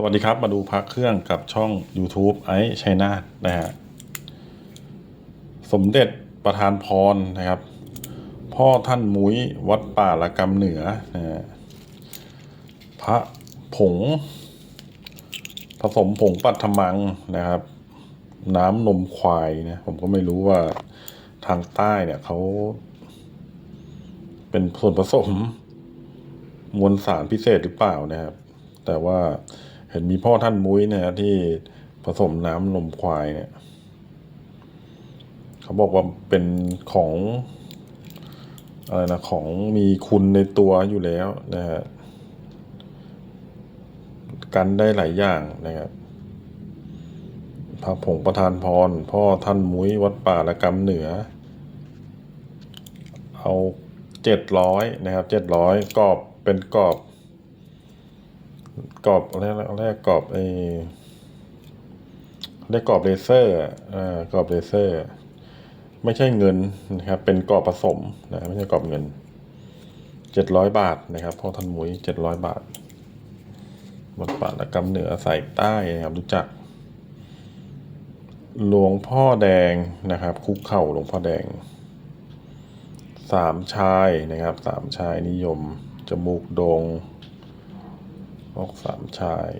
สวัสดีครับ มาดูพักเครื่องกับช่อง YouTube ไอซ์ชัยนาทนะฮะสมเด็จประธานพรนะครับ พ่อท่านมุ้ยวัดป่าละกำเหนือนะฮะพระผง ผสมผงปัทมังนะครับ น้ำนมควายนะผมก็ไม่รู้ว่าทางใต้เนี่ยเขาเป็นส่วนผสมมวลสารพิเศษหรือเปล่านะครับ แต่ว่า ห็นมีพ่อท่านมุ้ยเนี่ยที่ผสมน้ำนมควายเนี่ยเขาบอกว่าเป็นของอะไรนะของมีคุณในตัวอยู่แล้วนะฮะกันได้หลายอย่างนะครับพระผงประธานพร พ่อท่านมุ้ยวัดป่าละกำเหนือ เอาเจ็ดร้อยนะครับเจ็ดร้อยกรอบเป็นกรอบ กรอบอะไรแรกกรอบไอ้เรียกกรอบเลเซอร์อ่ากรอบเลเซอร์ ไม่ใช่เงินนะครับ เป็นกรอบผสมนะไม่ใช่กรอบเงินเจ็ดร้อยบาทนะครับพ่อท่านมุ้ยเจ็ดร้อยบาทวัดป่าละกำเหนือใสายใต้นะครับรู้จัก หลวงพ่อแดงนะครับ คุกเข่าหลวงพ่อแดงสามชายนะครับสามชายนิยม จมูกโดง กสามชาย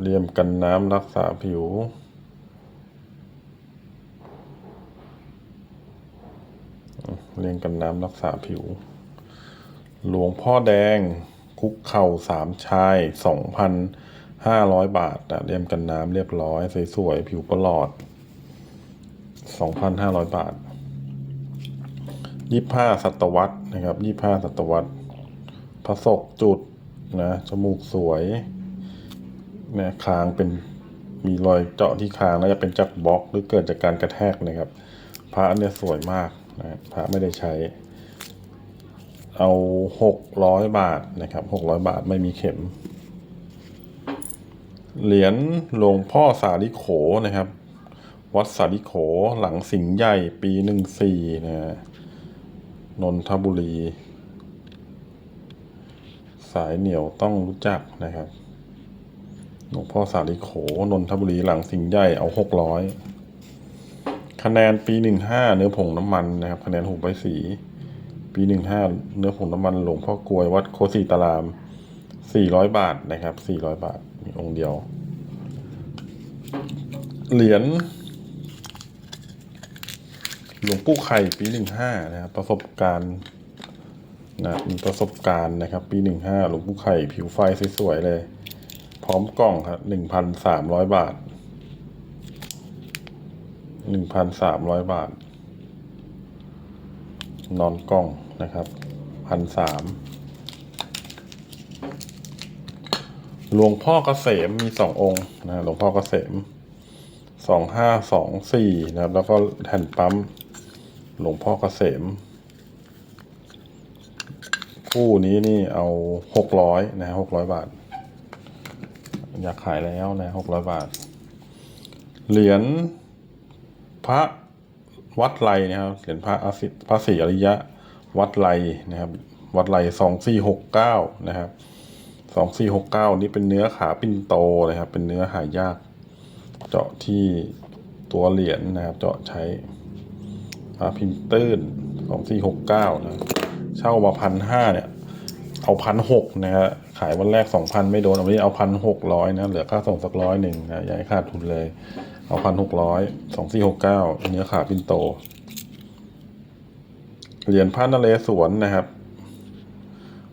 เลี่ยมกันน้ำรักษาผิว เลี่ยมกันน้ำรักษาผิว หลวงพ่อแดงคุกเข่าสามชายสองพันห้าร้อยบาทนะเลี่ยมกันน้ำเรียบร้อย สวยๆ ผิวประหลอดสองพันห้าร้อยบาทยี่ห้าศตวรรษนะครับยี่ห้าศตวรรษ พระศกจุดนะจมูกสวยนะคางเป็นมีรอยเจาะที่คางแล้วจะเป็นจากบล็อกหรือเกิดจากการกระแทกนะครับ พระเนี่ยสวยมากนะพระไม่ได้ใช้ เอาหกร้อยบาทนะครับหกร้อยบาทไม่มีเข็ม เหรียญหลวงพ่อสาลิโขนะครับ วัดสาลิโขหลังสิงห์ใหญ่ปีหนึ่งสี่นะนนทบุรี สายเหนียวต้องรู้จักนะครับ หลวงพ่อสาลิโขนนทบุรีหลังสิงห์ใหญ่เอาหกร้อยคะแนนปีหนึ่งห้าเนื้อผงน้ำมันนะครับ คะแนนหูใบสี ปีหนึ่งห้าเนื้อผงน้ำมันหลวงพ่อกลวยวัดโคสีตารามสี่ร้อยบาทนะครับสี่ร้อยบาทมีองค์เดียว เหรียญหลวงปู่ไข่ปีหนึ่งห้านะครับประสบการณ์ นะมีประสบการณ์นะครับ ปีหนึ่งห้าหลวงปู่ไข่ผิวไฟสวยๆเลย พร้อมกล่องครับหนึ่งพันสามร้อยบาทหนึ่งพันสามร้อยบาท นอนกล่องนะครับพันสามหลวงพ่อเกษมมีสององค์นะหลวงพ่อเกษมสองห้าสองสี่นะครับ แล้วก็แผ่นปั๊มหลวงพ่อเกษม คู่นี้นี่เอาหกร้อยนะหกร้อยบาท อยากขายแล้วนะหกร้อยบาท เหรียญพระวัดไลนะครับเหรียญพระอาสิพระศรีอริยะ วัดไลนะครับ วัดไลสองสี่หกเก้านะครับสองสี่หกเก้านี่เป็นเนื้อขาปิ่นโตนะครับ เป็นเนื้อหายาก เจาะที่ตัวเหรียญนะครับ เจาะใช้พาพิมพ์ตื้นของสี่หกเก้านะ เช่ามาพันห้าเนี่ย เอาพันหกนะฮะขายวันแรกสองพันไม่โดนเอาวันนี้เอาพันหกร้อยนะเหลือค่าส่งสักร้อยหนึ่งนะอย่าให้ขาดทุนเลย เอาพันหกร้อยสองสี่หกเก้าเนื้อขาปินโตเหรียญพระนเรศวรนะครับ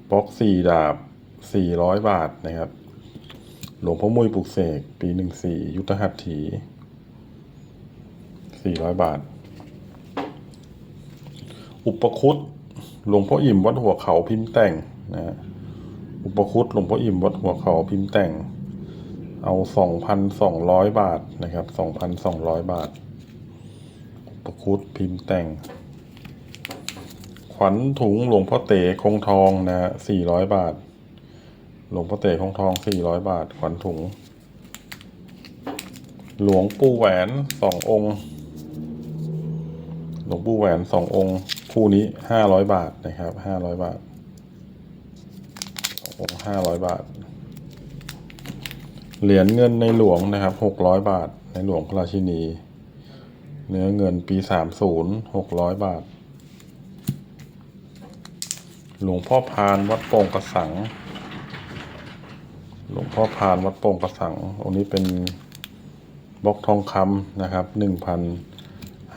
บล็อกสี่ดาบสี่ร้อยบาทนะครับ หลวงพ่อมุยปลุกเสก ปีหนึ่งสี่ยุทธหัตถีสี่ร้อยบาท อุปคุต หลวงพ่ออิ่มวัดหัวเขาพิมพ์แต่งนะฮะอุปคุตหลวงพ่ออิ่มวัดหัวเขาพิมพ์แต่ง เอาสองพันสองร้อยบาทนะครับสองพันสองร้อยบาท อุปคุตพิมพ์แต่ง ขวัญถุงหลวงพ่อเต๋คงทองนะฮะสี่ร้อยบาท หลวงพ่อเต๋คงทองสี่ร้อยบาท ขวัญถุง หลวงปู่แหวนสององค์ หลวงปู่แหวนสององค์ คู่นี้ห้าร้อยบาทนะครับห้าร้อยบาทองค์ห้าร้อยบาท เหรียญเงินในหลวงนะครับหกร้อยบาท ในหลวงพระราชินี เนื้อเงินปีสามศูนย์หกร้อยบาท หลวงพ่อพานวัดโป่งกระสัง หลวงพ่อพานวัดโป่งกระสังองค์นี้เป็นบล็อกทองคำนะครับหนึ่งพัน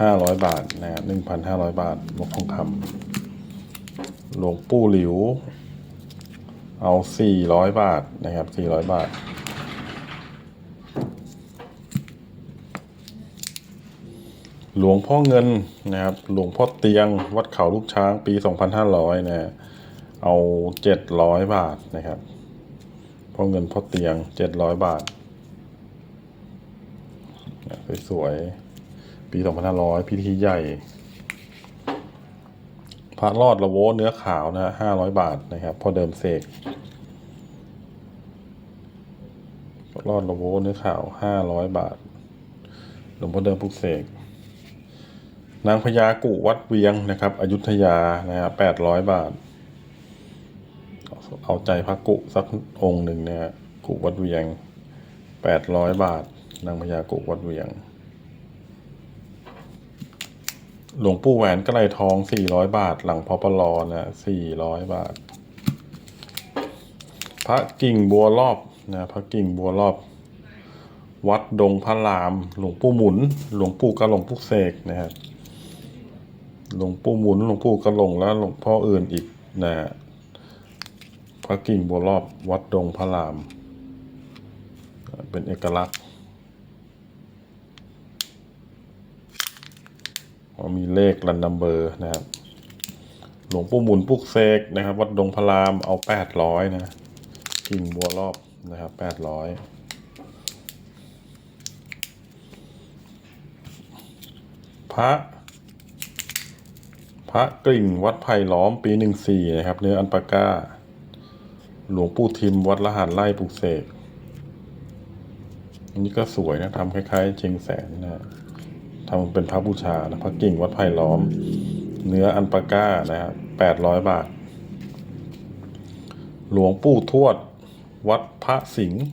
ห้าร้อยบาทนะครับหนึ่งพันห้าร้อยบาทบุกทองคำหลวงปู่หลิว เอาสี่ร้อยบาทนะครับสี่ร้อยบาท หลวงพ่อเงินนะครับ หลวงพ่อเตียง วัดเขาลูกช้างปี2500นะฮะเอา700บาทนะครับพ่อเงินพ่อเตียง700บาทสวยๆ ปี 2500 พิธีใหญ่ พระรอดละโวเนื้อขาวนะฮะ500บาทนะครับพอเดิมเสกพระรอดละโวเนื้อขาว500บาท หลวงพ่อเดิมปุกเสก นางพญากุวัดเวียงนะครับ อยุธยานะฮะแปดร้อยบาท เอาใจพระกุสักองค์หนึ่งนะฮะกุวัดเวียงแปดร้อยบาท นางพญากุวัดเวียง หลวงปู่แหวนกระไรทองสี่ร้อยบาท หลังพอปลอนะสี่ร้อยบาท พระกิ่งบัวรอบนะพระกิ่งบัวรอบ วัดดงพระราม หลวงปู่หมุน หลวงปู่กระหลงพุกเสกนะครับหลวงปู่หมุน หลวงปู่กระหลงและหลวงพ่ออื่นอีกนะฮะพระกิ่งบัวรอบวัดดงพระราม เป็นเอกลักษณ์ มีเลขรันนัมเบอร์นะครับหลวงปู่หมุนปุกเสกนะครับ วัดดงพรามเอาแปดร้อยนะกิ่งบัวรอบนะครับแปดร้อยพระ พระกริ่งวัดไผ่ล้อมปีหนึ่งสี่นะครับ เนื้ออันปาก้า หลวงปู่ทิมวัดละหารไล่ปลูกเสกอันนี้ก็สวยนะทำคล้ายๆเชียงแสนนะ ทำเป็นพระบูชานะพระกิ่งวัดไผ่ล้อม เนื้ออันปาก้านะครับแปดร้อยบาท หลวงปู่ทวด วัดพระสิงห์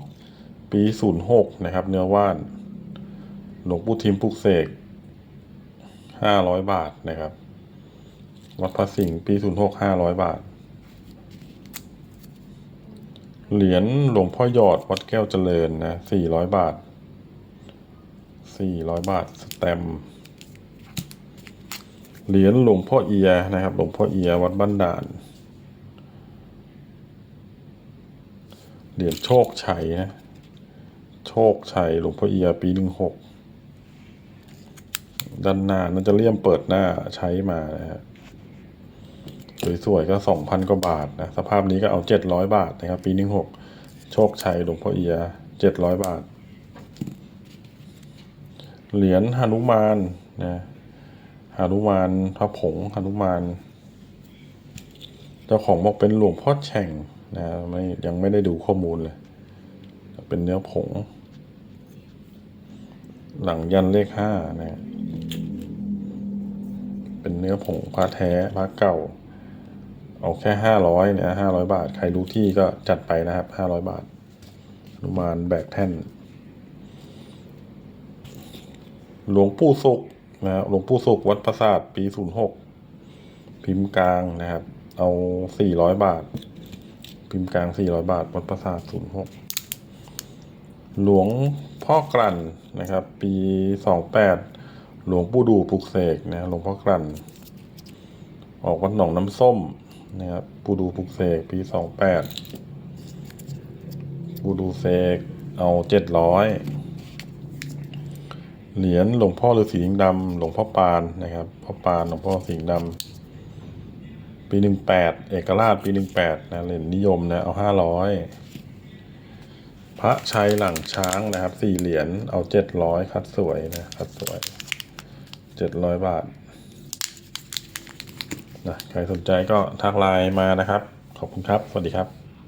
ปีศูนย์หกนะครับ เนื้อว่าน หลวงปู่ทิมปลูกเสกห้าร้อยบาทนะครับ วัดพระสิงห์ปีศูนย์หกห้าร้อยบาท เหรียญหลวงพ่อหยอดวัดแก้วเจริญนะสี่ร้อยบาท สี่ร้อยบาทสแตมเหรียญหลวงพ่อเอียนะครับ หลวงพ่อเอียวัดบ้านด่าน เหรียญโชคชัยนะ โชคชัยหลวงพ่อเอียปีหนึ่งหกด้านหน้าน่าจะเลี่ยมเปิดหน้าใช้มานะฮะสวยๆก็สองพันกว่าบาทนะ สภาพนี้ก็เอาเจ็ดร้อยบาทนะครับ ปีหนึ่งหกโชคชัยหลวงพ่อเอียเจ็ดร้อยบาท เหรียญหนุมานนะหนุมานพระผงหนุมาน เจ้าของบอกเป็นหลวงพ่อแฉ่งนะไม่ยังไม่ได้ดูข้อมูลเลย เป็นเนื้อผง หลังยันเลขห้านะเป็นเนื้อผงพระแท้พระเก่า เอาแค่ห้าร้อยเนี่ยห้าร้อยบาท ใครรู้ที่ก็จัดไปนะครับห้าร้อยบาทอนุมานแบกแท่น หลวงปู่สุกนะหลวงปู่สุกวัดประสาทปีศูนย์หกพิมพ์กลางนะครับ เอาสี่ร้อยบาท พิมพ์กลางสี่ร้อยบาท วัดประสาทศูนย์หกหลวงพ่อกลั่นนะครับ ปีสองแปดหลวงปู่ดูปลุกเสกนะหลวงพ่อกลั่น ออกวัดหนองน้ำส้มนะครับปู่ดูปลุกเสกปีสองแปดปู่ดูเสกเอาเจ็ดร้อย เหรียญหลวงพ่อฤาษีสิงห์ดำหลวงพ่อปานนะครับพ่อปานหลวงพ่อสิงห์ดำปีหนึ่งแปดเอกราชปีหนึ่งแปดนะเหรียญนิยมนะเอาห้าร้อยพระชัยหลังช้างนะครับสี่เหรียญเอาเจ็ดร้อยคัดสวยนะคัดสวยเจ็ดร้อยบาทนะใครสนใจก็ทักไลน์มานะครับ ขอบคุณครับ สวัสดีครับ